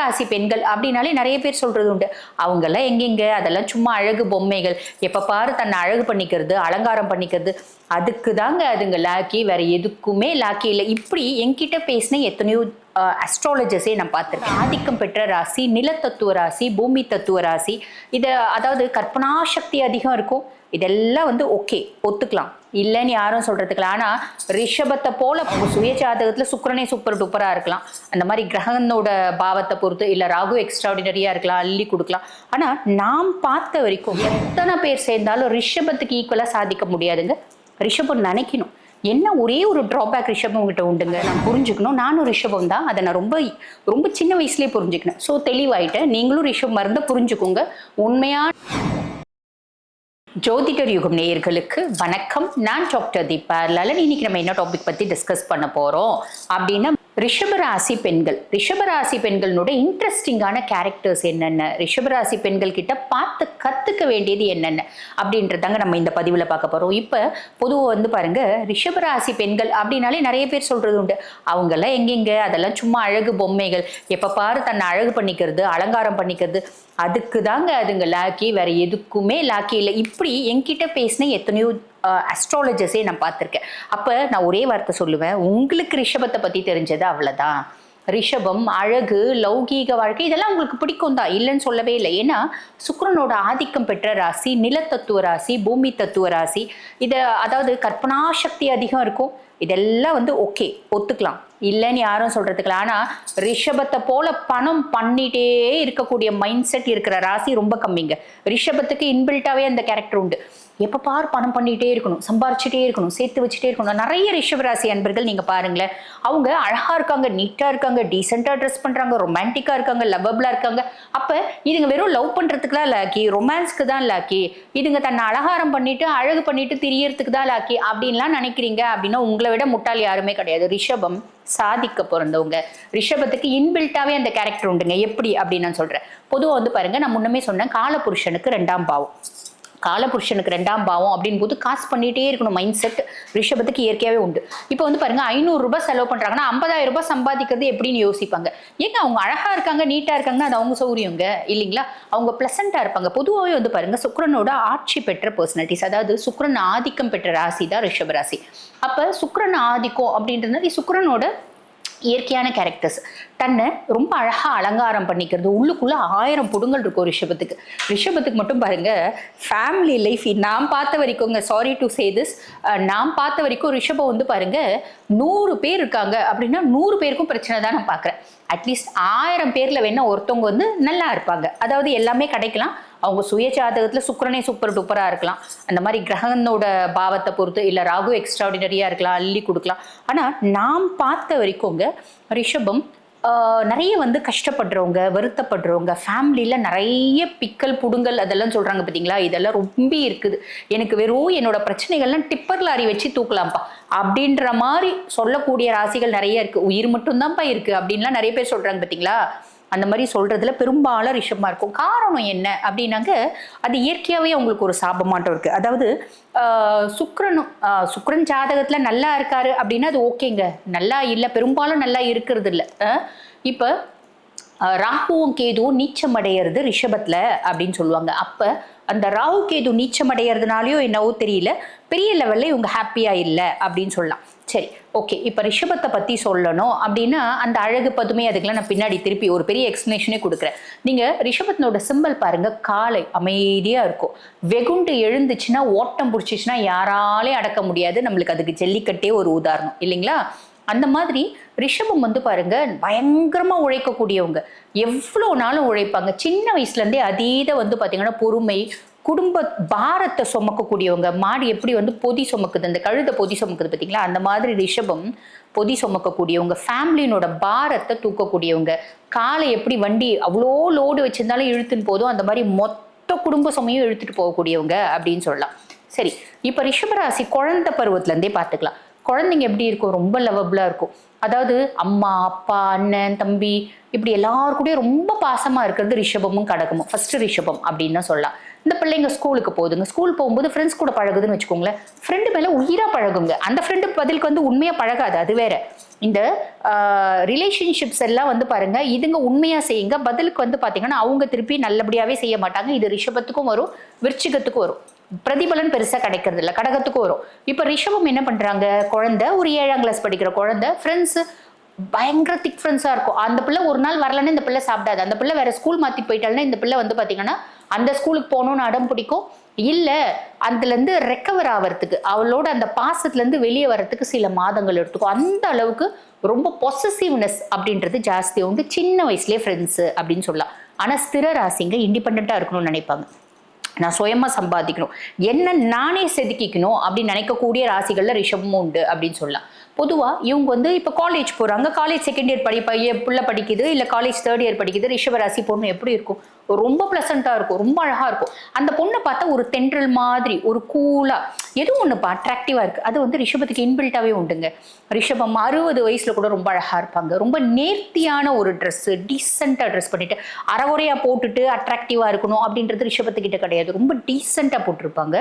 ராசி பெண்கள் அப்படின்னாலே நிறைய பேர் சொல்றது உண்டு. அவங்கெல்லாம் எங்கெங்க? அதெல்லாம் சும்மா அழகு பொம்மைகள். எப்போ பாரு தன்னை அழகு பண்ணிக்கிறது அலங்காரம் பண்ணிக்கிறது. அதுக்கு தாங்க அதுங்க லாக்கி வேற எதுக்குமே லாக்கி இல்லை. இப்படி என்கிட்ட பேசின எத்தனையோ அஸ்ட்ராலஜர்ஸே நான் பார்த்துருக்கேன். ஆதிக்கம் பெற்ற ராசி நிலத்தத்துவ ராசி பூமி தத்துவ ராசி. இதை அதாவது கற்பனா சக்தி அதிகம் இருக்கும். இதெல்லாம் வந்து ஓகே ஒத்துக்கலாம். இல்லைன்னு யாரும் சொல்றதுக்கு ஆனா ரிஷபத்தை போல அவங்க சுய ஜாதகத்துல சுக்கரனே சூப்பர் டூப்பரா இருக்கலாம். அந்த மாதிரி கிரகனோட பாவத்தை பொறுத்து இல்ல ராகு எக்ஸ்ட்ராடினரியா இருக்கலாம் அள்ளி கொடுக்கலாம். ஆனா நாம் பார்த்த வரைக்கும் எத்தனை பேர் சேர்ந்தாலும் ரிஷபத்துக்கு ஈக்குவலா சாதிக்க முடியாதுங்க. ரிஷபம் நினைக்கணும். என்ன ஒரே ஒரு ட்ராபேக் ரிஷபம் உங்ககிட்ட உண்டுங்க? நான் புரிஞ்சுக்கணும். நானும் ரிஷபம் தான். அதை நான் ரொம்ப ரொம்ப சின்ன வயசுலேயே புரிஞ்சுக்கினேன். ஸோ தெளிவாயிட்டேன். நீங்களும் ரிஷபம் மருந்த புரிஞ்சுக்கோங்க. உண்மையான ஜோதிடர் யுகம் நேயர்களுக்கு வணக்கம். நான் டாக்டர் தீபா லலன். இன்னைக்கு நம்ம என்ன டாபிக் பத்தி டிஸ்கஸ் பண்ண போறோம்? அப்படின்னா ரிஷபராசி பெண்கள். ரிஷபராசி பெண்களோட இன்ட்ரெஸ்டிங்கான கேரக்டர்ஸ் என்னென்ன? ரிஷபராசி பெண்கள் கிட்ட பார்த்து கற்றுக்க வேண்டியது என்னென்ன? அப்படின்றதாங்க நம்ம இந்த பதிவில் பார்க்க போகிறோம் இப்போ பொதுவாக வந்து பாருங்க ரிஷபராசி பெண்கள் அப்படின்னாலே நிறைய பேர் சொல்கிறது உண்டு. அவங்கெல்லாம் எங்கெங்க? அதெல்லாம் சும்மா அழகு பொம்மைகள். எப்போ பாரு தன்னை அழகு பண்ணிக்கிறது அலங்காரம் பண்ணிக்கிறது. அதுக்கு தாங்க அதுங்க லாக்கி வேற எதுக்குமே லாக்கி இல்லை. இப்படி என்கிட்ட பேசின எத்தனையோ அஸ்ட்ராலஜர்ஸே நான் பார்த்துருக்கேன். அப்போ நான் ஒரே வார்த்தை சொல்லுவேன் உங்களுக்கு ரிஷபத்தை பற்றி தெரிஞ்சது அவ்வளோதான் ரிஷபம் அழகு லௌகீக வாழ்க்கை இதெல்லாம் உங்களுக்கு பிடிக்கும் தான். இல்லைன்னு சொல்லவே இல்லை. ஏன்னா சுக்கரனோட ஆதிக்கம் பெற்ற ராசி நிலத்தத்துவ ராசி பூமி தத்துவ ராசி இதை அதாவது கற்பனா சக்தி அதிகம் இருக்கும். இதெல்லாம் வந்து ஓகே ஒத்துக்கலாம். இல்லைன்னு யாரும் சொல்கிறதுக்கு இல்லை. ஆனா ரிஷபத்தை போல பணம் பண்ணிட்டே இருக்கக்கூடிய மைண்ட் செட் இருக்கிற ராசி ரொம்ப கம்மிங்க. ரிஷபத்துக்கு இன்பில்ட்டாவே அந்த கேரக்டர் உண்டு. எப்ப பார் பணம் பண்ணிட்டே இருக்கணும் சம்பாரிச்சுட்டே இருக்கணும் சேர்த்து வச்சுட்டே இருக்கணும். நிறைய ரிஷப ராசி அன்பர்கள் நீங்க பாருங்களேன். அவங்க அழகா இருக்காங்க நீட்டா இருக்காங்க டீசெண்டா ட்ரெஸ் பண்றாங்க ரொமான்டிக்கா இருக்காங்க லவ்வபிளா இருக்காங்க. அப்ப இதுங்க வெறும் லவ் பண்றதுக்குலாம் லாக்கி ரொமான்ஸ்க்கு தான் லாக்கி இதுங்க தன்னை அலகாரம் பண்ணிட்டு அழகு பண்ணிட்டு திரியறதுக்கு தான் லாக்கி அப்படின்லாம் நினைக்கிறீங்க அப்படின்னா உங்களை விட முட்டாள் யாருமே கிடையாது. ரிஷபம் சாதிக்க பிறந்தவங்க. ரிஷபத்துக்கு இன்பில்ட்டாவே அந்த கேரக்டர் உண்டுங்க. எப்படி? அப்படின்னு நான் சொல்றேன். பொதுவா வந்து பாருங்க நான் முன்னமே சொன்னேன் காலபுருஷனுக்கு ரெண்டாம் பாவம். காலபுருஷனுக்கு ரெண்டாம் பாவம் அப்படின்னு போது காசு பண்ணிட்டே இருக்கணும் மைண்ட் செட் ரிஷபத்துக்கு இயற்கையாகவே உண்டு. இப்போ வந்து பாருங்க ஐநூறு ரூபாய் செலவு பண்றாங்கன்னா ஐம்பதாயிரம் ரூபாய் சம்பாதிக்கிறது எப்படின்னு யோசிப்பாங்க. ஏங்க அவங்க அழகா இருக்காங்க நீட்டா இருக்காங்கன்னா அது அவங்க சௌரியங்க இல்லைங்களா? அவங்க பிளசண்டா இருப்பாங்க. பொதுவாகவே வந்து பாருங்க சுக்கிரனோட ஆட்சி பெற்ற பர்சனாலிட்டிஸ் அதாவது சுக்ரன் ஆதிக்கம் பெற்ற ராசி தான் ரிஷப ராசி. அப்ப சுக்ரன் ஆதிக்கம் அப்படின்றது சுக்ரனோட இயற்கையான கேரக்டர்ஸ் தன்னை ரொம்ப அழகாக அலங்காரம் பண்ணிக்கிறது. உள்ளுக்குள்ளே ஆயிரம் புடுங்கள் இருக்கும் ரிஷபத்துக்கு. ரிஷபத்துக்கு மட்டும் பாருங்க ஃபேமிலி லைஃப் நான் பார்த்த வரைக்கும்ங்க சாரி டு சே திஸ் நான் பார்த்த வரைக்கும் ரிஷபம் வந்து பாருங்க நூறு பேர் இருக்காங்க அப்படின்னா நூறு பேருக்கும் பிரச்சனை தான் நான் பார்க்குறேன். அட்லீஸ்ட் ஆயிரம் பேரில் வேணால் ஒருத்தவங்க வந்து நல்லா இருப்பாங்க. அதாவது எல்லாமே கிடைக்கலாம். அவங்க சுய ஜாதகத்துல சுக்கரனே சூப்பர் டூப்பரா இருக்கலாம். அந்த மாதிரி கிரகனோட பாவத்தை பொறுத்து இல்ல ராகு எக்ஸ்ட்ராடினரியா இருக்கலாம் அள்ளி கொடுக்கலாம். ஆனா நாம் பார்த்த வரைக்கும்ங்க ரிஷபம் நிறைய வந்து கஷ்டப்படுறவங்க வருத்தப்படுறவங்க ஃபேமிலியில் நிறைய பிக்கல் புடுங்கல் அதெல்லாம் சொல்கிறாங்க பார்த்தீங்களா இதெல்லாம் ரொம்ப இருக்குது. எனக்கு வெறும் என்னோட பிரச்சனைகள்லாம் டிப்பர் லாரி வச்சு தூக்கலாம்ப்பா. அப்படின்ற மாதிரி சொல்லக்கூடிய ராசிகள் நிறைய இருக்குது உயிர் மட்டும்தான்ப்பா இருக்குது அப்படின்லாம் நிறைய பேர் சொல்கிறாங்க பார்த்தீங்களா அந்த மாதிரி சொல்றதுல பெரும்பாலும் ரிஷபமா இருக்கும். காரணம் என்ன அப்படின்னாங்க அது இயற்கையாகவே அவங்களுக்கு ஒரு சாபமாட்டம் இருக்கு. அதாவது சுக்ரனும் சுக்ரன் ஜாதகத்தில் ஜாதகத்துல நல்லா இருக்காரு அப்படின்னா அது ஓகேங்க. நல்லா இல்லை பெரும்பாலும் நல்லா இருக்கிறது இல்லை இப்போ ராகுவும் கேதுவும் நீச்சம் அடையிறது ரிஷபத்துல அப்படின்னு சொல்லுவாங்க. அப்ப அந்த ராகு கேது நீச்சம் அடையிறதுனாலயோ என்னவோ தெரியல பெரிய லெவல்ல இவங்க ஹாப்பியா இல்லை அப்படின்னு சொல்லலாம். சரி ஓகே இப்போ ரிஷபத்தை பற்றி சொல்லணும் அப்படின்னா அந்த அழகு பதுமை அதுக்கெல்லாம் நான் பின்னாடி திருப்பி ஒரு பெரிய எக்ஸ்பிளனேஷனே கொடுக்குறேன். நீங்கள் ரிஷபத்தினோட சிம்பல் பாருங்கள் காலை அமைதியாக இருக்கும். வெகுண்டு எழுந்துச்சுன்னா ஓட்டம் பிடிச்சிச்சுன்னா யாராலே அடக்க முடியாது. நம்மளுக்கு அதுக்கு ஜல்லிக்கட்டே ஒரு உதாரணம் இல்லைங்களா? அந்த மாதிரி ரிஷபம் வந்து பாருங்க பயங்கரமா உழைக்கக்கூடியவங்க. எவ்வளோ நாளும் உழைப்பாங்க. சின்ன வயசுல இருந்தே அதீத வந்து பாத்தீங்கன்னா பொறுமை குடும்ப பாரத்தை சுமக்கக்கூடியவங்க மாடு எப்படி வந்து பொதி சுமக்குது அந்த கழுத பொதி சுமக்குது பார்த்தீங்களா அந்த மாதிரி ரிஷபம் பொதி சுமக்கக்கூடியவங்க ஃபேமிலியினோட பாரத்தை தூக்கக்கூடியவங்க காலை எப்படி வண்டி அவ்வளோ லோடு வச்சிருந்தாலும் இழுத்துன்னு போதும் அந்த மாதிரி மொத்த குடும்ப சுமையும் இழுத்துட்டு போகக்கூடியவங்க அப்படின்னு சொல்லலாம். சரி இப்போ ரிஷபராசி குழந்தை பருவத்துலேருந்தே பார்த்துக்கலாம். குழந்தைங்க எப்படி இருக்கும்? ரொம்ப லவபிளா இருக்கும். அதாவது அம்மா அப்பா அண்ணன் தம்பி இப்படி எல்லாருக்கூடயும் ரொம்ப பாசமாக இருக்கிறது ரிஷபமும் கடகமும். ஃபஸ்ட்டு ரிஷபம் அப்படின்னு தான் சொல்லலாம். இந்த பிள்ளைங்க ஸ்கூலுக்கு போகுதுங்க. ஸ்கூல் போகும்போது ஃப்ரெண்ட்ஸ் கூட பழகுதுன்னு வச்சுக்கோங்களேன். ஃப்ரெண்டு மேலே உயிராக பழகுங்க. அந்த ஃப்ரெண்டு பதிலுக்கு வந்து உண்மையாக பழகாது. அது வேற. இந்த ரிலேஷன்ஷிப்ஸ் எல்லாம் வந்து பாருங்க. இதுங்க உண்மையாக செய்யுங்க. பதிலுக்கு வந்து பார்த்தீங்கன்னா அவங்க திருப்பி நல்லபடியாகவே செய்ய மாட்டாங்க. இது ரிஷபத்துக்கும் வரும். விருச்சிகத்துக்கும் வரும். பிரதிபலன் பெருசாக கிடைக்கிறது இல்லை கடகத்துக்கு வரும். இப்போ ரிஷபம் என்ன பண்ணுறாங்க குழந்தை ஒரு ஏழாம் கிளாஸ் படிக்கிற குழந்தை ஃப்ரெண்ட்ஸு பயங்கர திக் ஃப்ரெண்ட்ஸாக இருக்கும். அந்த பிள்ளை ஒரு நாள் வரலன்னா இந்த பிள்ளை சாப்பிடாது. அந்த பிள்ளை வேற ஸ்கூல் மாற்றி போயிட்டாலுன்னா இந்த பிள்ளை வந்து பார்த்தீங்கன்னா அந்த ஸ்கூலுக்கு போகணும்னு அடம் பிடிக்கும். இல்லை அதுலேருந்து ரெக்கவர் ஆகிறதுக்கு அவளோட அந்த பாசத்துலேருந்து வெளியே வர்றதுக்கு சில மாதங்கள் எடுத்துக்கும். அந்த அளவுக்கு ரொம்ப பொசசிவ்னஸ் அப்படின்றது ஜாஸ்தி. உண்டு சின்ன வயசுலேயே ஃப்ரெண்ட்ஸு அப்படின்னு சொல்லலாம். ஆனால் ஸ்திர ராசிங்க இண்டிபெண்ட்டாக இருக்கணும்னு நினைப்பாங்க. நான் சுயமா சம்பாதிக்கணும். என்ன நானே செதுக்கிக்கணும் அப்படின்னு நினைக்கக்கூடிய ராசிகள்ல ரிஷபமும் உண்டு அப்படின்னு சொல்லலாம். பொதுவா இவங்க வந்து இப்போ காலேஜ் போறாங்க. காலேஜ் செகண்ட் இயர் படி பையன் பிள்ளை படிக்குது இல்ல காலேஜ் தேர்ட் இயர் படிக்குது ரிஷப ராசி பொண்ணு எப்படி இருக்கும்? ரொம்ப ப்ளசண்டா இருக்கும் ரொம்ப அழகா இருக்கும். அந்த பொண்ணை பார்த்தா ஒரு தென்றல் மாதிரி ஒரு கூலா எதுவும் ஒண்ணுப்பா அட்ராக்டிவா இருக்கு. அது வந்து ரிஷபத்துக்கு இன்பில்ட்டாவே உண்டுங்க. ரிஷபம் அறுபது வயசுல கூட ரொம்ப அழகா இருப்பாங்க. ரொம்ப நேர்த்தியான ஒரு ட்ரெஸ்ஸு டீசெண்டா ட்ரெஸ் பண்ணிட்டு அறகுறையா போட்டுட்டு அட்ராக்டிவா இருக்கணும் அப்படின்றது ரிஷபத்துக்கிட்ட கிடையாது. ரொம்ப டீசெண்டா போட்டிருப்பாங்க.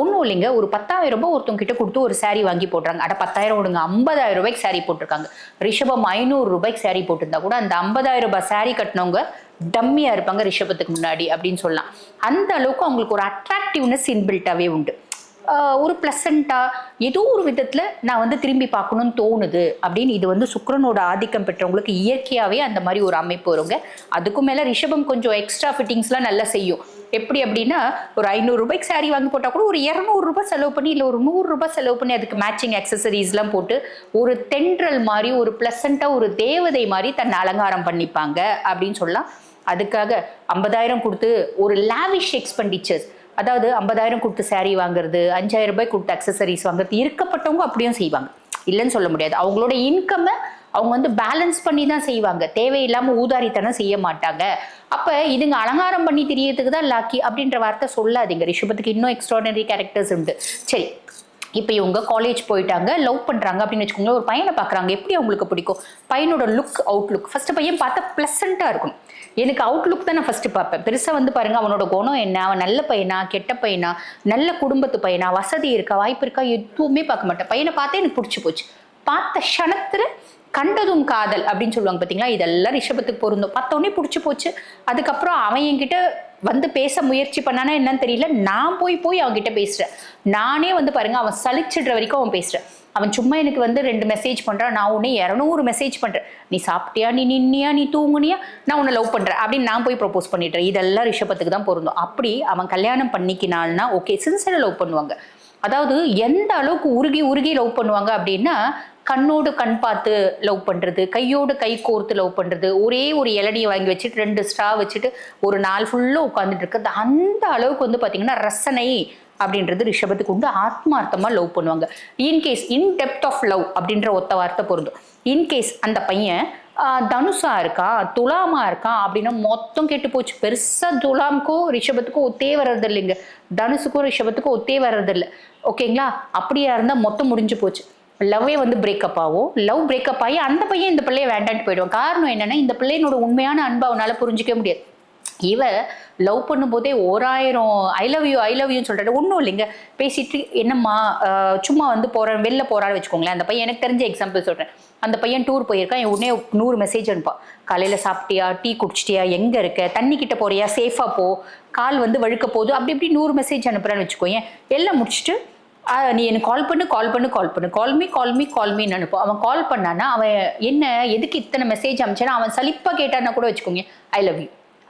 ஒன்றும் இல்லைங்க. ஒரு பத்தாயிரம் ரூபாய் ஒருத்தவங்க கிட்ட கொடுத்து ஒரு சாரீ வாங்கி போடுறாங்க அட பத்தாயிரம் விடுங்க. ஐம்பதாயிரம் ரூபாய்க்கு saree போட்டிருக்காங்க. ரிஷபம் ஐநூறு ரூபாய்க்கு saree போட்டிருந்தா கூட அந்த ஐம்பதாயிரம் ரூபாய் saree கட்டினவங்க டம்மியாக இருப்பாங்க ரிஷபத்துக்கு முன்னாடி அப்படின்னு சொல்லலாம். அந்த அளவுக்கு அவங்களுக்கு ஒரு அட்ராக்டிவ்னஸ் இன்பில்ட்டாகவே உண்டு. ஒரு ப்ளசண்ட்டாக ஏதோ ஒரு விதத்தில் நான் வந்து திரும்பி பார்க்கணும்னு தோணுது அப்படின்னு இது வந்து சுக்கரனோட ஆதிக்கம் பெற்றவங்களுக்கு இயற்கையாகவே அந்த மாதிரி ஒரு அமைப்பு வருங்க. அதுக்கும் மேலே ரிஷபம் கொஞ்சம் எக்ஸ்ட்ரா ஃபிட்டிங்ஸ்லாம் நல்லா செய்யும். எப்படி அப்படின்னா ஒரு ஐநூறுரூபாய்க்கு சாரீ வாங்கி போட்டால் கூட ஒரு இரநூறுபா செலவு பண்ணி இல்லை ஒரு நூறுரூபா செலவு பண்ணி அதுக்கு மேட்சிங் அக்சசரிஸ்லாம் போட்டு ஒரு தென்றல் மாதிரி ஒரு ப்ளசண்ட்டாக ஒரு தேவதை மாதிரி தன்னை அலங்காரம் பண்ணிப்பாங்க அப்படின்னு சொல்லலாம். அதுக்காக ஐம்பதாயிரம் கொடுத்து ஒரு லாவிஷ் எக்ஸ்பெண்டிச்சர்ஸ் அதாவது ஐம்பதாயிரம் கொடுத்து சாரீ வாங்குறது அஞ்சாயிரம் ரூபாய் கொடுத்து அக்சசரிஸ் வாங்குறது இருக்கப்பட்டவங்க அப்படியும் செய்வாங்க. இல்லைன்னு சொல்ல முடியாது. அவங்களோட இன்கம்மை அவங்க வந்து பேலன்ஸ் பண்ணி தான் செய்வாங்க. தேவையில்லாமல் ஊதாரித்தனம் செய்ய மாட்டாங்க. அப்போ இதுங்க அலங்காரம் பண்ணி தெரியறதுக்கு தான் லாக்கி அப்படின்ற வார்த்தை சொல்லாதீங்க. ரிஷபத்துக்கு இன்னும் எக்ஸ்ட்ராடனரி கேரக்டர்ஸ் உண்டு. சரி இப்போ இவங்க காலேஜ் போயிட்டாங்க லவ் பண்ணுறாங்க அப்படின்னு வச்சுக்கோங்க ஒரு பையனை பார்க்குறாங்க. எப்படி அவங்களுக்கு பிடிக்கும்? பையனோட லுக் அவுட்லுக் ஃபஸ்ட்டு பையன் பார்த்தா ப்ளசண்ட்டாக இருக்கும் எனக்கு அவுட்லுக் தான் நான் ஃபஸ்ட்டு பார்ப்பேன். பெருசாக வந்து பாருங்கள் அவனோட குணம் என்ன? அவன் நல்ல பையனா? கெட்ட பையனா? நல்ல குடும்பத்து பையனா? வசதி இருக்கா? வாய்ப்பு இருக்கா? எதுவுமே பார்க்க மாட்டேன். பையனை பார்த்தே எனக்கு பிடிச்சி போச்சு. பார்த்த க்ஷணத்தில் கண்டதும் காதல் அப்படின்னு சொல்லுவாங்க பார்த்தீங்களா இதெல்லாம் ரிஷபத்துக்கு பொருந்தும். பார்த்தோன்னே பிடிச்சி போச்சு. அதுக்கப்புறம் அவன் என்கிட்ட வந்து பேச முயற்சி பண்ணானா என்னன்னு தெரியல. நான் போய் போய் அவன்கிட்ட பேசுறேன். நானே வந்து பாருங்க அவன் சலிச்சிடுற வரைக்கும் அவன் பேசுறேன். அவன் சும்மா எனக்கு வந்து ரெண்டு மெசேஜ் பண்றான். நான் உன்னை இரநூறு மெசேஜ் பண்றேன். நீ சாப்பிட்டியா? நீ நின்னியா? நீ தூங்குனியா? நான் உன்னை லவ் பண்றேன். அப்படின்னு நான் போய் ப்ரப்போஸ் பண்ணிடுறேன். இதெல்லாம் ரிஷபத்துக்கு தான் பொருந்தும். அப்படி அவன் கல்யாணம் பண்ணிக்கினால்னா ஓகே சின்சியராக லவ் பண்ணுவாங்க. அதாவது எந்த அளவுக்கு உருகி உருகி லவ் பண்ணுவாங்க அப்படின்னா கண்ணோடு கண் பார்த்து லவ் பண்ணுறது கையோடு கை கோர்த்து லவ் பண்ணுறது ஒரே ஒரு இளநியை வாங்கி வச்சுட்டு ரெண்டு ஸ்ட்ரா வச்சுட்டு ஒரு நாள் ஃபுல்லாக உட்காந்துட்டு இருக்கிறது. அந்த அளவுக்கு வந்து பார்த்திங்கன்னா ரசனை அப்படின்றது ரிஷபத்துக்கு உண்டு. ஆத்மார்த்தமாக லவ் பண்ணுவாங்க. In case in depth of love அப்படின்ற ஒத்த வார்த்தை பொருந்தும். இன்கேஸ் அந்த பையன் ஆஹ், தனுஷா இருக்கான் துலாமா இருக்கான் அப்படின்னா மொத்தம் கெட்டு போச்சு. பெருசா துலாமுக்கும் ரிஷபத்துக்கும் ஒத்தே வர்றது இல்லைங்க தனுஷுக்கும் ரிஷபத்துக்கும் ஒத்தே வர்றது இல்லை ஓகேங்களா அப்படியா இருந்தா மொத்தம் முடிஞ்சு போச்சு. லவ்வே வந்து பிரேக்கப் ஆகும். லவ் பிரேக்கப் ஆகி அந்த பையன் இந்த பிள்ளைய வேண்டான்ட்டு போயிடுவான். காரணம் என்னன்னா இந்த பிள்ளையினோட உண்மையான அன்பை அவனால புரிஞ்சிக்க முடியாது. இவ லவ் பண்ணும்போதே ஓராயிரம் I love you I love யூன்னு சொல்றாரு. ஒன்றும் இல்லைங்க. பேசிட்டு என்னம்மா சும்மா வந்து போறேன் வெளில போறான்னு வச்சுக்கோங்களேன். அந்த பையன் எனக்கு தெரிஞ்ச எக்ஸாம்பிள் சொல்றேன். அந்த பையன் டூர் போயிருக்கான். என் உடனே நூறு மெசேஜ் அனுப்பான். காலையில சாப்பிட்டியா? டீ குடிச்சிட்டியா? எங்க இருக்க? தண்ணி கிட்ட போறியா? சேஃபா போ. கால் வந்து வழுக்க போகுது. அப்படி இப்படி நூறு மெசேஜ் அனுப்புறான்னு வச்சுக்கோயேன். எல்லாம் முடிச்சுட்டு நீ எனக்கு கால் பண்ணு கால் பண்ணு கால் பண்ணு. கால் மீ கால் மீ கால் மீன்னு அனுப்பும். அவன் கால் பண்ணானா அவன் என்ன எதுக்கு இத்தனை மெசேஜ் அனுப்பிச்சானா அவன் சலிப்பாக கேட்டான்னா கூட வச்சுக்கோங்க. I love you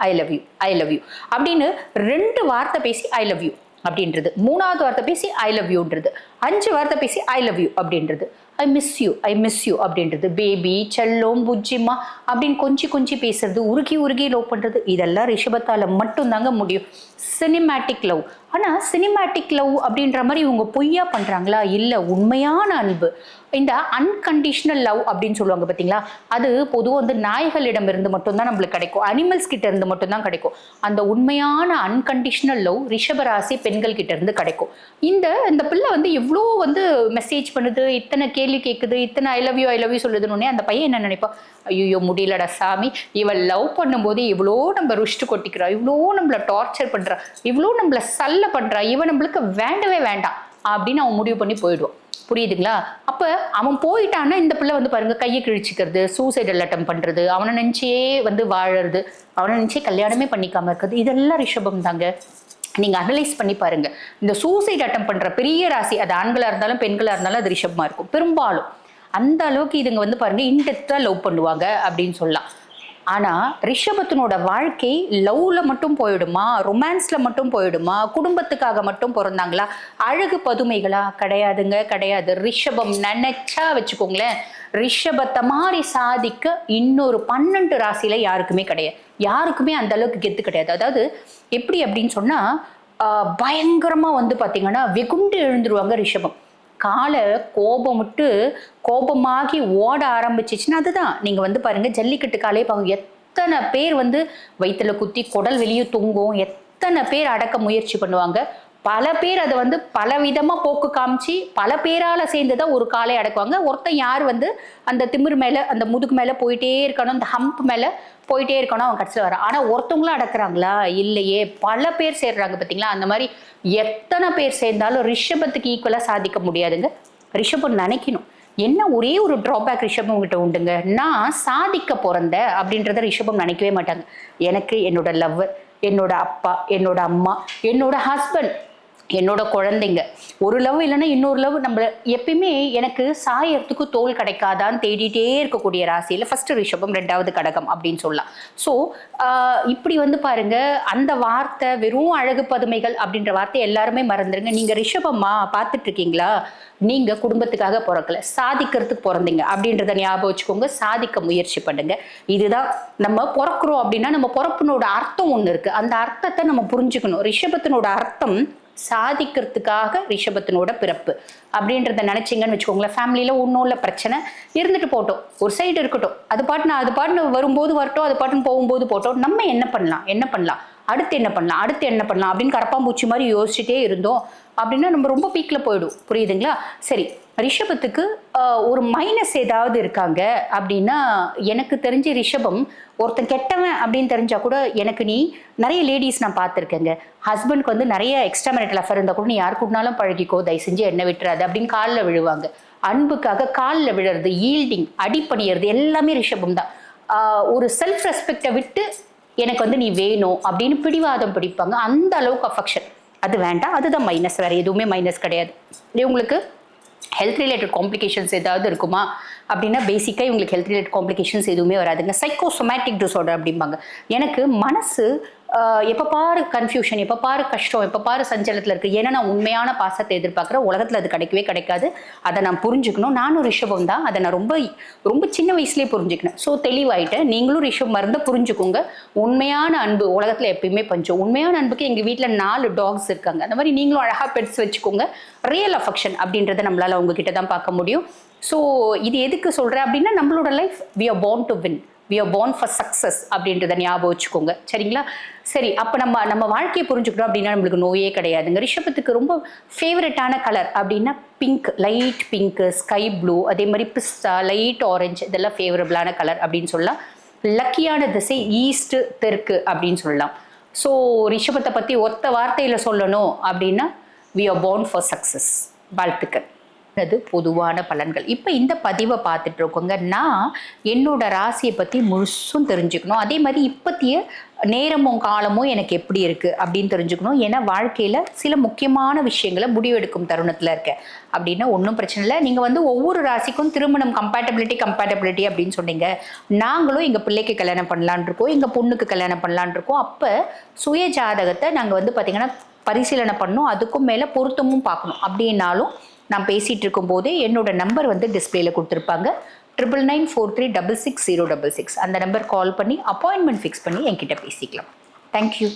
I love you I love you அப்படின்னு ரெண்டு வார்த்தை பேசி ஐ லவ் யூ அப்படின்றது. மூணாவது வார்த்தை பேசி ஐ லவ் யூன்றது அஞ்சு வார்த்தை பேசி ஐ லவ் யூ அப்படின்றது. I miss you I miss you அப்படின்றது. பேபி செல்லம் புஜ்ஜிமா அப்படின்னு கொஞ்சி கொஞ்சி பேசுறது உருகி உருகி லவ் பண்ணுறது இதெல்லாம் ரிஷபத்தால் மட்டும்தாங்க முடியும். சினிமேட்டிக் லவ் ஆனால் சினிமேட்டிக் லவ் அப்படின்ற மாதிரி இவங்க பொய்யா பண்ணுறாங்களா இல்லை உண்மையான அன்பு. இந்த அன்கண்டிஷ்னல் லவ் அப்படின்னு சொல்லுவாங்க பார்த்தீங்களா அது பொதுவாக வந்து நாய்களிடம் இருந்து மட்டும்தான் நம்மளுக்கு கிடைக்கும். அனிமல்ஸ் கிட்ட இருந்து மட்டும்தான் கிடைக்கும். அந்த உண்மையான அன்கண்டிஷ்னல் லவ் ரிஷபராசி பெண்கள் கிட்ட இருந்து கிடைக்கும். இந்த இந்த பிள்ளை வந்து எவ்வளோ வந்து மெசேஜ் பண்ணுது இத்தனை கேள்வி கேட்குது இத்தனை I love you I love you சொல்லுதுன்னு அந்த பையன் என்ன நினைப்பா? ஐயோ முடியலடா சாமி. இவள் லவ் பண்ணும்போது இவ்வளோ நம்ம ருஷ்டு கொட்டிக்கிறா இவ்வளோ நம்மளை டார்ச்சர் பண்றா இவ்வளோ நம்மளை சல்ல பண்றா இவன் நம்மளுக்கு வேண்டவே வேண்டாம் அப்படின்னு அவன் முடிவு பண்ணி போயிடுவான். புரியுதுங்களா? அப்ப அவன் போயிட்டான்னா இந்த பிள்ளை வந்து பாருங்க கையை கிழிச்சிக்கிறது சூசைடல் அட்டம் பண்றது அவனை நினைச்சே வந்து வாழறது அவனை நினச்சே கல்யாணமே பண்ணிக்காம இருக்கிறது இதெல்லாம் ரிஷபம் தாங்க நீங்கள் அனலைஸ் பண்ணி பாருங்கள் இந்த சூசைட் அட்டம் பண்ணுற பெரிய ராசி அது ஆண்களாக இருந்தாலும் பெண்களாக இருந்தாலும் அது ரிஷபமாக இருக்கும் பெரும்பாலும். அந்த அளவுக்கு இதுங்க வந்து பாருங்கள் இன்டெப்தா லவ் பண்ணுவாங்க அப்படின்னு சொல்லலாம். ஆனா ரிஷபத்தினோட வாழ்க்கை லவ்ல மட்டும் போயிடுமா? ரொமான்ஸ்ல மட்டும் போயிடுமா? குடும்பத்துக்காக மட்டும் பிறந்தாங்களா? அழகு பதுமைகளா? கிடையாதுங்க கிடையாது. ரிஷபம் நினைச்சா வச்சுக்கோங்களேன் ரிஷபத்தை மாதிரி சாதிக்க இன்னொரு பன்னெண்டு ராசியில யாருக்குமே கிடையாது. யாருக்குமே அந்த அளவுக்கு கெத்து கிடையாது. அதாவது எப்படி அப்படின்னு சொன்னா பயங்கரமாக பயங்கரமா வந்து பாத்தீங்கன்னா வெகுண்டு எழுந்துருவாங்க ரிஷபம். காலை கோபம் கோபமாகி ஓட ஆரம்பிச்சிச்சுன்னா அதுதான். நீங்கள் வந்து பாருங்கள் ஜல்லிக்கட்டு காலே பார்க்கும் எத்தனை பேர் வந்து வயிற்றுல குத்தி குடல் வெளியே தொங்கும் எத்தனை பேர் அடக்க முயற்சி பண்ணுவாங்க. பல பேர் அதை வந்து பல விதமா போக்கு காமிச்சு பல பேரால சேர்ந்து தான் ஒரு காலை அடக்குவாங்க. ஒருத்தன் யார் வந்து அந்த திமிர் மேல அந்த முதுகு மேல போயிட்டே இருக்கணும் அந்த ஹம்ப் மேல போயிட்டே இருக்கணும் அவன் கடைசியில் வரான். ஆனா ஒருத்தவங்களும் அடக்குறாங்களா? இல்லையே. பல பேர் சேர்றாங்க பாத்தீங்களா? அந்த மாதிரி எத்தனை பேர் சேர்ந்தாலும் ரிஷபத்துக்கு ஈக்குவலா சாதிக்க முடியாதுங்க. ரிஷபம் நினைக்கணும். என்ன ஒரே ஒரு டிராபேக் ரிஷபம் உங்ககிட்ட உண்டுங்க? நான் சாதிக்க பிறந்த அப்படின்றத ரிஷபம் நினைக்கவே மாட்டாங்க. எனக்கு என்னோட லவ்வர் என்னோட அப்பா என்னோட அம்மா என்னோட ஹஸ்பண்ட் என்னோட குழந்தைங்க. ஒரு லவ் இல்லைன்னா இன்னொரு லவ் நம்ம எப்பயுமே எனக்கு சாயறதுக்கு தோல் கிடைக்காதான்னு தேடிட்டே இருக்கக்கூடிய ராசியில் ஃபர்ஸ்ட் ரிஷபம் ரெண்டாவது கடகம் அப்படின்னு சொல்லலாம். ஸோ இப்படி வந்து பாருங்க அந்த வார்த்தை வெறும் அழகு பதுமைகள் அப்படின்ற வார்த்தை எல்லாருமே மறந்துருங்க. நீங்க ரிஷபம்மா பார்த்துட்டு இருக்கீங்களா? நீங்க குடும்பத்துக்காக பிறக்கல சாதிக்கிறதுக்கு பிறந்தீங்க அப்படின்றத ஞாபகம் வச்சுக்கோங்க சாதிக்க முயற்சி பண்ணுங்க. இதுதான் நம்ம பிறக்கிறோம் அப்படின்னா நம்ம பிறப்பினோட அர்த்தம் ஒன்று இருக்கு. அந்த அர்த்தத்தை நம்ம புரிஞ்சுக்கணும். ரிஷபத்தினோட அர்த்தம் சாதிக்கிறதுக்காக ரிஷபத்தினோட பிறப்பு. அப்படின்றத நினச்சிங்கன்னு வச்சுக்கோங்களேன் ஃபேமிலியில் ஒன்றும் இல்லை பிரச்சனை. இருந்துட்டு போட்டோம். ஒரு சைடு இருக்கட்டும். அது பாட்டு அது பாட்டுன்னு வரும்போது வரட்டும் அது பாட்டுன்னு போகும்போது போட்டோம். நம்ம என்ன பண்ணலாம்? என்ன பண்ணலாம்? அடுத்து என்ன பண்ணலாம்? அடுத்து என்ன பண்ணலாம்? அப்படின்னு கரப்பாம்பூச்சி மாதிரி யோசிச்சுட்டே இருந்தோம். அப்படின்னா நம்ம ரொம்ப பீக்கில் போயிடும். புரியுதுங்களா? சரி. ரிஷபத்துக்கு ஒரு மைனஸ் ஏதாவது இருக்காங்க அப்படின்னா எனக்கு தெரிஞ்ச ரிஷபம் ஒருத்தன் கெட்டவன் அப்படின்னு தெரிஞ்சா கூட எனக்கு நீ நிறைய லேடிஸ் நான் பார்த்துருக்கேங்க. ஹஸ்பண்ட்க்கு வந்து நிறைய எக்ஸ்ட்ரா மேரிட்டல் அஃபர் இருந்தால் கூட நீ யார் கூடனாலும் பழகிக்கோ தயவு செஞ்சு என்ன விட்டுறாது அப்படின்னு காலில் விழுவாங்க. அன்புக்காக காலில் விழுறது ஈல்டிங் அடிப்பணியறது எல்லாமே ரிஷபம் தான். ஒரு செல்ஃப் ரெஸ்பெக்டை விட்டு எனக்கு வந்து நீ வேணும் அப்படின்னு பிடிவாதம் பிடிப்பாங்க. அந்த அளவுக்கு அஃபெக்ஷன் அது வேண்டாம் அதுதான் மைனஸ் வேற எதுவுமே மைனஸ் கிடையாது. இவங்களுக்கு ஹெல்த் ரிலேட்டட் காம்ப்ளிகேஷன்ஸ் ஏதாவது இருக்குமா? அப்படின்னா பேசிக்காக இவங்களுக்கு ஹெல்த் ரிலேட்டட் காம்ப்ளிகேஷன்ஸ் எதுவுமே வராதுங்க சைக்கோசோமேட்டிக் டிஸார்டர் அப்படிம்பாங்க. எனக்கு மனசு எப்போ பாரு கன்ஃபியூஷன் எப்போ பாரு கஷ்டம் எப்போ பாரு சஞ்சலத்தில் இருக்குது ஏன்னா நான் உண்மையான பாசத்தை எதிர்பார்க்குறேன் உலகத்தில் அது கிடைக்கவே கிடைக்காது. அதை நான் புரிஞ்சுக்கணும். நானும் ரிஷபம் தான். அதை நான் ரொம்ப ரொம்ப சின்ன வயசுலேயே புரிஞ்சுக்கினேன். ஸோ தெளிவாயிட்டேன். நீங்களும் ரிஷப் மருந்தை புரிஞ்சுக்கோங்க. உண்மையான அன்பு உலகத்தில் எப்பயுமே பஞ்சம். உண்மையான அன்புக்கு எங்கள் வீட்டில் நாலு டாக்ஸ் இருக்காங்க. அந்த மாதிரி நீங்களும் அழகாக பெட்ஸ் வச்சுக்கோங்க. ரியல் அஃபெக்ஷன் அப்படின்றத நம்மளால் அவங்கக்கிட்ட தான் பார்க்க முடியும். ஸோ இது எதுக்கு சொல்கிறேன் அப்படின்னா நம்மளோட life we are born to win we are born for success அப்படின்றத ஞாபகம் வச்சுக்கோங்க. சரிங்களா? சரி அப்போ நம்ம நம்ம வாழ்க்கையை புரிஞ்சுக்கிறோம் அப்படின்னா நம்மளுக்கு நோயே கிடையாதுங்க. ரிஷபத்துக்கு ரொம்ப ஃபேவரட்டான கலர் அப்படின்னா pink light pink sky blue அதே மாதிரி பிஸ்தா லைட் ஆரஞ்சு இதெல்லாம் ஃபேவரபிளான கலர் அப்படின்னு சொல்லலாம். லக்கியான திசை ஈஸ்ட்டு தெற்கு அப்படின்னு சொல்லலாம். ஸோ ரிஷபத்தை பற்றி ஒத்த வார்த்தையில் சொல்லணும் அப்படின்னா we are born for success வாழ்த்துக்கள். அது பொதுவான பலன்கள். இப்போ இந்த பதிவை பார்த்துட்டு இருக்கோங்க. நான் என்னோட ராசியை பற்றி முழுசும் தெரிஞ்சுக்கணும். அதே மாதிரி இப்பத்திய நேரமும் காலமும் எனக்கு எப்படி இருக்குது அப்படின்னு தெரிஞ்சுக்கணும். ஏன்னா வாழ்க்கையில் சில முக்கியமான விஷயங்களை முடிவெடுக்கும் தருணத்தில் இருக்கேன். அப்படின்னா ஒன்றும் பிரச்சனை இல்லை. நீங்கள் வந்து ஒவ்வொரு ராசிக்கும் திருமணம் கம்பேட்டபிலிட்டி கம்பேட்டபிலிட்டி அப்படின்னு சொன்னீங்க. நாங்களும் எங்கள் பிள்ளைக்கு கல்யாணம் பண்ணலான் இருக்கோம். எங்கள் பொண்ணுக்கு கல்யாணம் பண்ணலான் இருக்கோம். அப்போ சுய ஜாதகத்தை நாங்கள் வந்து பார்த்திங்கன்னா பரிசீலனை பண்ணணும். அதுக்கும் மேலே பொருத்தமும் பார்க்கணும். அப்படின்னாலும் நான் பேசிகிட்டு இருக்கும்போதே என்னோட நம்பர் வந்து டிஸ்பிளேல கொடுத்துருப்பாங்க. Triple nine four three double six zero double six அந்த நம்பர் கால் பண்ணி அப்பாயின்மெண்ட் ஃபிக்ஸ் பண்ணி என்கிட்ட பேசிக்கலாம். தேங்க்யூ